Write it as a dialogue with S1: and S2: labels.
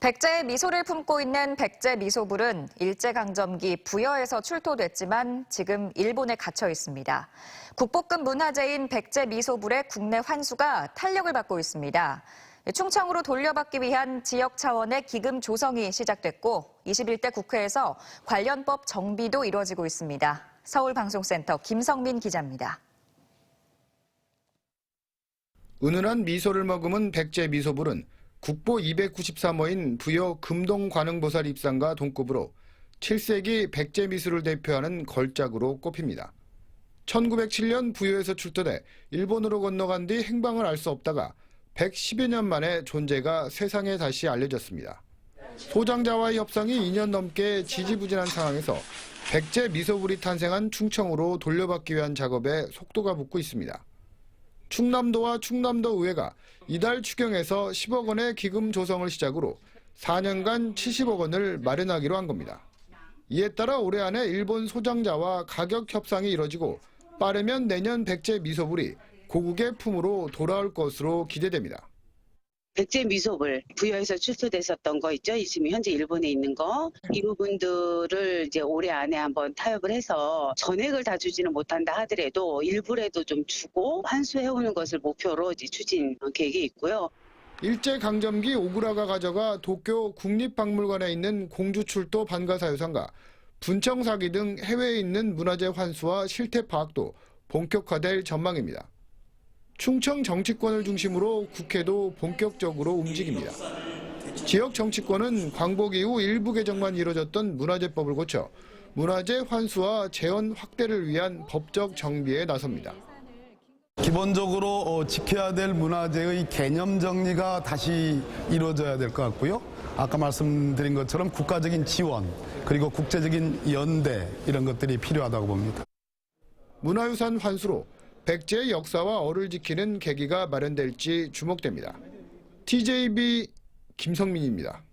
S1: 백제의 미소를 품고 있는 백제 미소불은 일제강점기 부여에서 출토됐지만 지금 일본에 갇혀 있습니다. 국보급 문화재인 백제 미소불의 국내 환수가 탄력을 받고 있습니다. 충청으로 돌려받기 위한 지역 차원의 기금 조성이 시작됐고 21대 국회에서 관련법 정비도 이루어지고 있습니다. 서울방송센터 김성민 기자입니다.
S2: 은은한 미소를 머금은 백제 미소불은 국보 293호인 부여 금동 관흥보살 입상과 동급으로 7세기 백제 미술을 대표하는 걸작으로 꼽힙니다. 1907년 부여에서 출토돼 일본으로 건너간 뒤 행방을 알 수 없다가 110여 년 만에 존재가 세상에 다시 알려졌습니다. 소장자와의 협상이 2년 넘게 지지부진한 상황에서 백제 미소불이 탄생한 충청으로 돌려받기 위한 작업에 속도가 붙고 있습니다. 충남도와 충남도 의회가 이달 추경에서 10억 원의 기금 조성을 시작으로 4년간 70억 원을 마련하기로 한 겁니다. 이에 따라 올해 안에 일본 소장자와 가격 협상이 이뤄지고 빠르면 내년 백제 미소불이 고국의 품으로 돌아올 것으로 기대됩니다.
S3: 백제 미소불 부여에서 출토됐었던 거 있죠? 지금 현재 일본에 있는 거. 이 부분들을 이제 올해 안에 한번 타협을 해서 전액을 다 주지는 못한다 하더라도 일부라도 좀 주고 환수해오는 것을 목표로 이제 추진 계획이 있고요.
S2: 일제강점기 오구라가 가져가 도쿄 국립박물관에 있는 공주출도 반가사유상과 분청사기 등 해외에 있는 문화재 환수와 실태 파악도 본격화될 전망입니다. 충청 정치권을 중심으로 국회도 본격적으로 움직입니다. 지역 정치권은 광복 이후 일부 개정만 이뤄졌던 문화재법을 고쳐 문화재 환수와 재원 확대를 위한 법적 정비에 나섭니다.
S4: 기본적으로 어, 지켜야 될 문화재의 개념 정리가 다시 이루어져야 될 것 같고요. 아까 말씀드린 것처럼 국가적인 지원 그리고 국제적인 연대 이런 것들이 필요하다고 봅니다.
S2: 문화유산 환수로 백제의 역사와 어를 지키는 계기가 마련될지 주목됩니다. TJB 김성민입니다.